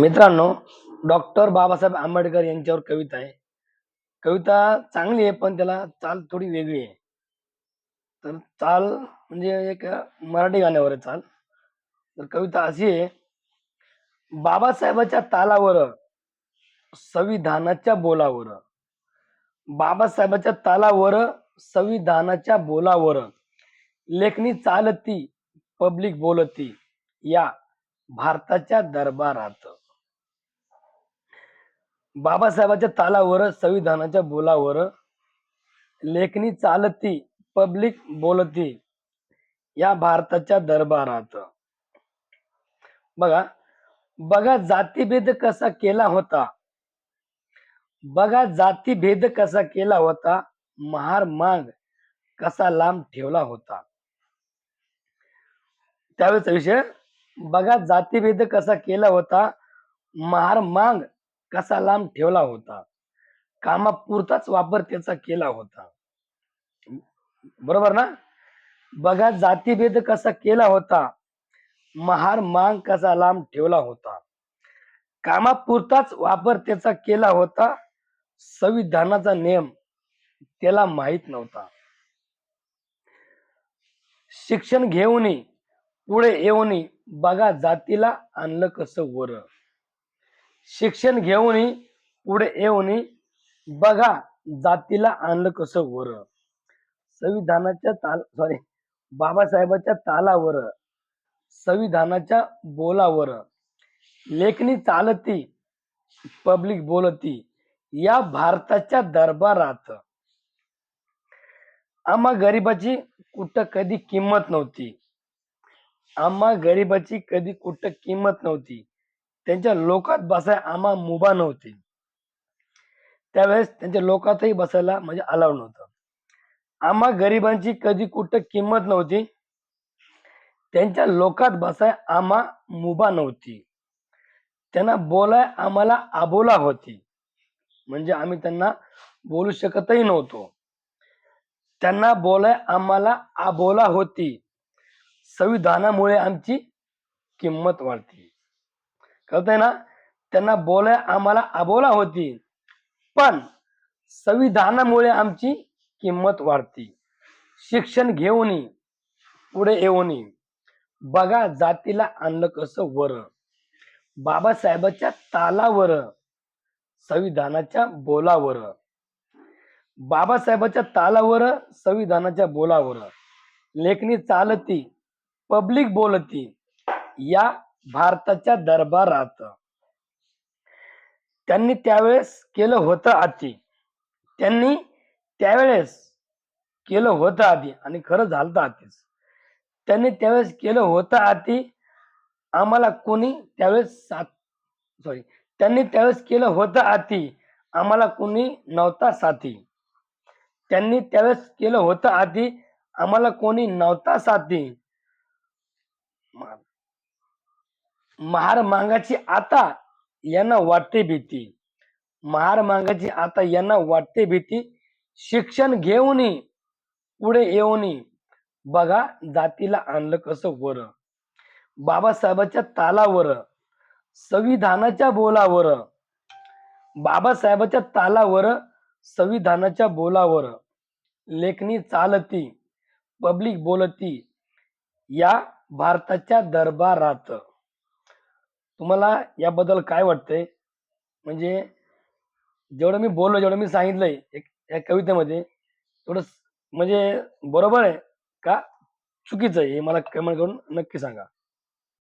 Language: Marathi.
मित्रांनो डॉक्टर बाबासाहेब आंबेडकर यांच्यावर कविता आहे. कविता चांगली आहे पण त्याला चाल थोडी वेगळी आहे. तर चाल म्हणजे एक मराठी गाण्यावर आहे चाल. तर कविता अशी आहे. बाबासाहेबाच्या तालावर संविधानाच्या बोलावर. बाबासाहेबाच्या तालावर संविधानाच्या बोलावर. लेखणी चालती पब्लिक बोलती या भारताच्या दरबारात. बाबासाहेबांच्या तालावर संविधानाच्या बोलावर लेखणी चालती पब्लिक बोलती या भारताच्या दरबारात. बघा बघा जातीभेद कसा केला होता. बघा जातीभेद कसा केला होता. महार माग कसा लांब ठेवला होता. त्यावेळेचा विषय बघा जातीभेद कसा केला होता. महार मांग कसा लांब ठेवला होता? कामापुरताच वापर त्याचा केला होता. बरोबर ना? बघा जातीभेद कसा केला होता? महार मांग कसा लांब ठेवला होता? कामापुरताच वापर त्याचा केला होता? संविधानाचा नियम त्याला माहीत नव्हता. शिक्षण घेऊन पुढे येऊन बघा जातीला आणलं कसं वर? शिक्षण घेऊनही पुढे येऊनही बघा जातीला आणलं कसं वर. संविधानाच्या ताल सॉरी बाबासाहेबाच्या तालावर संविधानाच्या बोलावर. लेखणी चालती पब्लिक बोलती या भारताच्या दरबारात. आम्हा गरिबाची कुठं कधी किंमत नव्हती. आम्हा गरिबाची कधी कुठं किंमत नव्हती. त्यांच्या लोकात बसाय आम्हा मुभा नव्हती. त्यावेळेस त्यांच्या लोकातही बसायला म्हणजे अलाव नव्हतं. आम्हा गरिबांची कधी कुठं किंमत नव्हती. त्यांच्या लोकात बसाय आम्हा मुभा नव्हती. त्यांना बोलाय आम्हाला आबोला होती. म्हणजे आम्ही त्यांना बोलू शकतही नव्हतो. त्यांना बोलाय आम्हाला आबोला होती. संविधानामुळे आमची किंमत वाढते. कळतंय ना? त्यांना बोलाय आम्हाला आबोला होती. पण संविधानामुळे आमची किंमत वाढती. शिक्षण घेऊन पुढे येऊन बघा जातीला आणलं कसं वर. बाबासाहेबाच्या तालावर. संविधानाच्या बोलावर. बाबासाहेबाच्या तालावर संविधानाच्या बोलावर. लेखणी चालती पब्लिक बोलती. या भारताच्या दरबारात. त्यांनी त्यावेळेस केलं होतं आधी. त्यांनी त्यावेळेस केलं होतं आधी आणि खरं झालं आधीच. त्यांनी त्यावेळेस केलं होतं आधी आम्हाला कोणी त्यावेळेस साथ सॉरी त्यांनी त्यावेळेस केलं होतं आधी आम्हाला कोणी नव्हता साथी. त्यांनी त्यावेळेस केलं होतं आधी आम्हाला कोणी नव्हता साथी. महार मांगाची आता यांना वाटते भीती. महार मांगाची आता यांना वाटते भीती. शिक्षण घेऊन पुढे येऊन बघा जातीला आणलं कसं वर. बाबासाहेबाच्या तालावर संविधानाच्या बोलावर. बाबासाहेबाच्या तालावर संविधानाच्या बोलावर. लेखणी चालती पब्लिक बोलती या भारताच्या दरबारात. तुम्हाला याबद्दल काय वाटतंय? म्हणजे जेवढं मी बोललो जेवढं मी सांगितलंय एक या कवितेमध्ये थोडं म्हणजे बरोबर आहे का? चुकीचं आहे हे मला कमेंट करून नक्की सांगा.